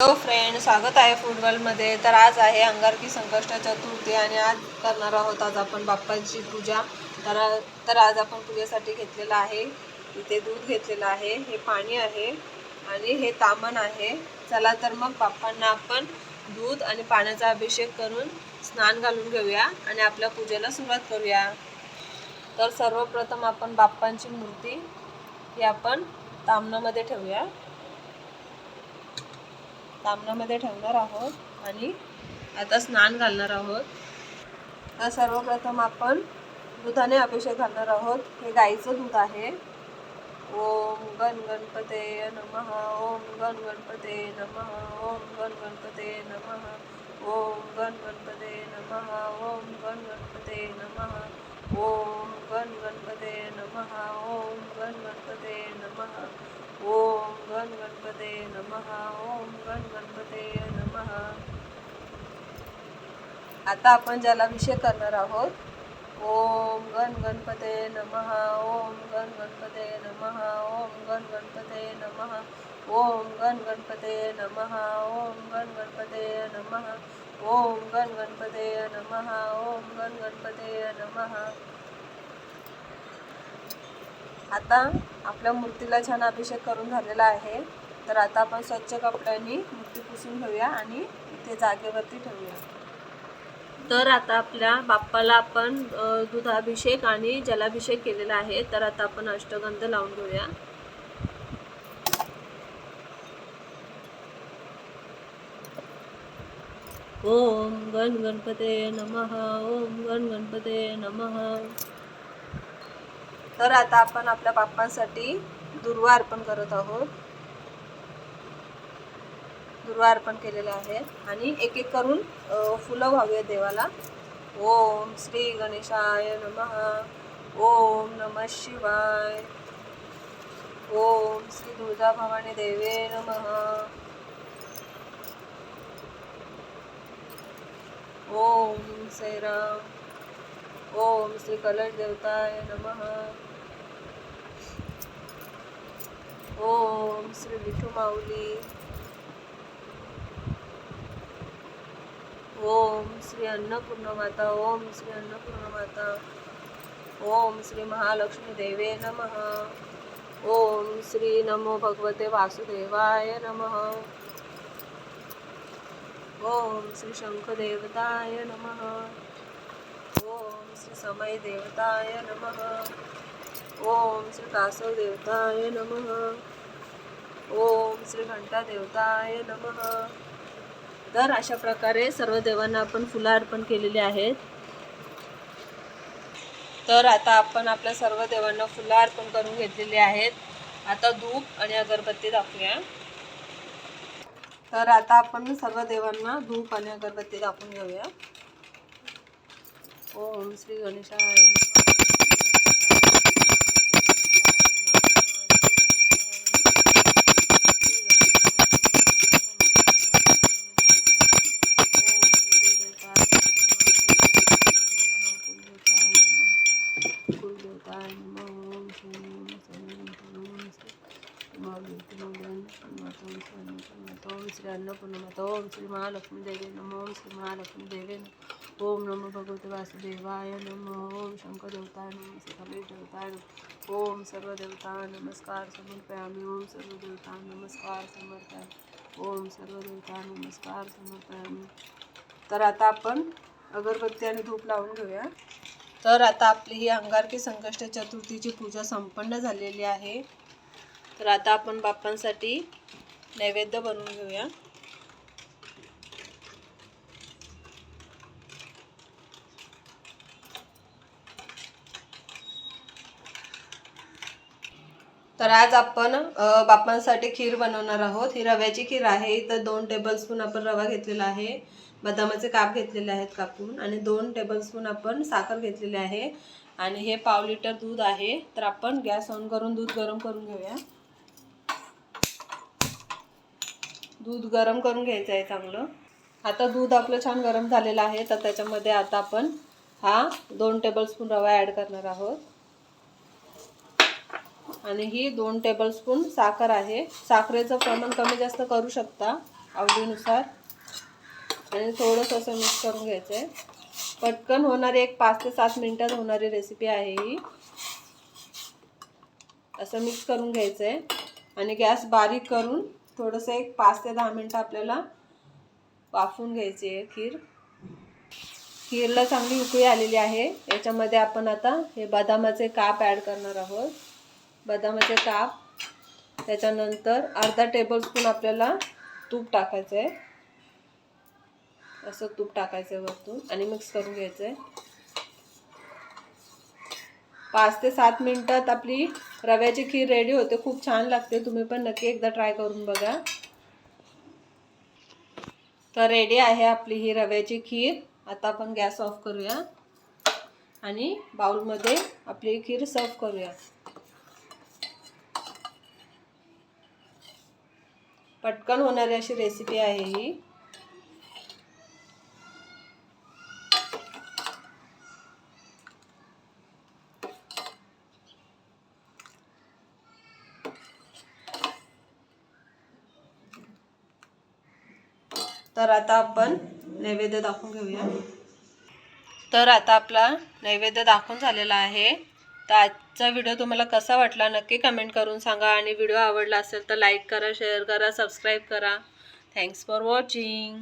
Hello friend स्वागत आहे फुटबॉलमध्ये तर आज आहे अंगारकी संकष्ट चतुर्थी आणि आज करणार आहोत आज आपण बाप्पांची पूजा. तर तर आज आपण पूजेसाठी घेतलेलं आहे. इथे दूध घेतलेलं आहे. हे पाणी आहे आणि हे तामण आहे. चला तर मग बाप्पांना आपण दूध आणि पाण्याचा अभिषेक करून स्नान घालून घेऊया आणि आपल्या पूजेला सुरुवात करूया. तर सर्वप्रथम आपण बाप्पांची मूर्ती ही आपण तामणामध्ये ठेवूया. तामणामध्ये ठेवणार आहोत आणि आता स्नान घालणार आहोत. तर सर्वप्रथम आपण दुधाने अभिषेक घालणार आहोत. हे गाईचं दूध आहे. ओम गण गणपते नमः. ओम गण गणपते नमः. ओम गण गणपते नमः. ओम गण गणपते नमः. ओम गण गणपते नमः. ओम गण गणपते नमः. ओम गण गणपते नमः. ओम गण गणपते नमः ओम गण गणपते नमः. आता आपण ज्याला विषय करणार आहोत ओम गण गणपते नमः ओम गण गणपते नमः ओम गण गणपते नमः ओम गण गणपते नमः ओम गण गणपते नमः ओम गण गणपते नमः ओम गण गणपते नमः. आता आपल्या मूर्तीला छान अभिषेक करून झालेला आहे. तर आता आपण स्वच्छ कपड्यांनी मूर्ती पुसून घेऊया आणि इथे जागेवरती ठेवूया. तर आता आपल्या बाप्पाला आपण दुधाभिषेक आणि जलाभिषेक केलेला आहे. तर आता आपण अष्टगंध लावून घेऊया. ओम गण गणपते नमः. ओम गण गणपते नमः. तर आता आपण आपल्या बाप्पांसाठी दुर्वा अर्पण करत आहोत. दुर्वा अर्पण केलेले आहे आणि एक एक करून फुलं व्हावी देवाला. ओम श्री गणेशाय नमः. ओम नमः शिवाय. ओम श्री दुर्गा भवानी देवे नमः. ओम सैराम. ओम श्री कलश देवताय नमः. ओम श्री विठू माऊली. ओम श्री अन्नपूर्ण माता ओम श्री अन्नपूर्ण माता. ओम श्री महालक्ष्मी देवे नमः. ओम श्री नमो भगवते वासुदेवाय नमः. ओम श्री शंखदेवताय नमः. ओम श्री समय देवताय नमः. ओम श्री कासव देवताय नम. ओम श्री घंटा देवताय नमः. तर अशा प्रकारे सर्व देवांना आपण फुलं अर्पण केलेली आहेत. तर आता आपण आपल्या सर्व देवांना फुलं अर्पण करून घेतलेली आहेत. आता धूप आणि अगरबत्ती दाखवूया. तर आता आपण सर्व देवांना धूप आणि अगरबत्ती दाखवून घेऊया. ओम श्री गणेशाय ఓం శ్రీ అన్నపూర్ణమత ఓం శ్రీ మహాలక్ష్మి దేవేన ఓం శ్రీ మహాలక్ష్మి దేవేన ఓం నమ భగవతి వాసుదేవాయ నమ ఓం శంకరదేవతాయ నమ సకలేదేవతాయ నమ ఓం సర్వదేవతాయ नमस्कार समर्पयामि ओम सर्वदेवताय नमस्कार समर्पयामि ओम सर्वदेवताय नमस्कार समर्पयामि तर आता आपण अगरबत्ती आणि धूप लावून घेऊया. तर आता आपली ही अंगारकी संकष्ट चतुर्थीची पूजा संपन्न झालेली आहे. तर आता आपण बाप्पांसाठी नैवेद्य बनवून घेऊया. तर आज आपण बाप्पांसाठी खीर बनवणार आहोत. ही रव्याची खीर आहे. इथं दोन टेबलस्पून आपण रवा घेतलेला आहे. बदामाचे काप घेतलेले आहेत कापून आणि दोन टेबलस्पून आपण साखर घेतलेली आहे. आणि हे पाव लिटर दूध आहे. तर आपण गॅस ऑन करून दूध गरम करून घेऊया. दूध गरम करून घ्यायचं आहे चांगलं. आता दूध आपलं छान गरम झालेलं आहे तर त्याच्यामध्ये आता आपण हा दोन टेबलस्पून रवा ॲड करणार आहोत. आणि ही दोन टेबलस्पून साखर आहे. साखरेचं प्रमाण कमी जास्त करू शकता आवडीनुसार. आणि थोडंसं असं मिक्स करून घ्यायचं आहे पटकन होणारी एक पाच ते सात मिनटात होणारी रेसिपी आहे ही. असं मिक्स करून घ्यायचं आहे आणि गॅस बारीक करून थोडंसं एक पाच ते दहा मिनटं आपल्याला वाफवून घ्यायची आहे खीर. खीरला चांगली उकळी आलेली आहे. याच्यामध्ये आपण आता हे बदामाचे काप ॲड करणार आहोत. बदामाचे काप. त्याच्यानंतर अर्धा टेबलस्पून आपल्याला तूप टाकायचं आहे असं तूप टाकायचं आहे वरतून आणि मिक्स करून घ्यायचं आहे पाच ते सात मिनटात आपली रव्याची खीर रेडी होते. खूप छान लागते. तुम्ही पण नक्की एकदा ट्राय करून बघा. तर रेडी आहे आपली ही रव्याची खीर. आता आपण गॅस ऑफ करूया. आणि बाउलमध्ये आपली खीर सर्व करूया. पटकन होणारी अशी रेसिपी आहे ही. तर आता आपण नैवेद्य दाखवून घेऊया. तर आता आपला नैवेद्य दाखवून झालेला आहे. तर आजचा व्हिडिओ तुम्हाला कसा वाटला नक्की कमेंट करून सांगा. आणि व्हिडिओ आवडला असेल तर लाईक करा शेअर करा सबस्क्राईब करा. Thanks for watching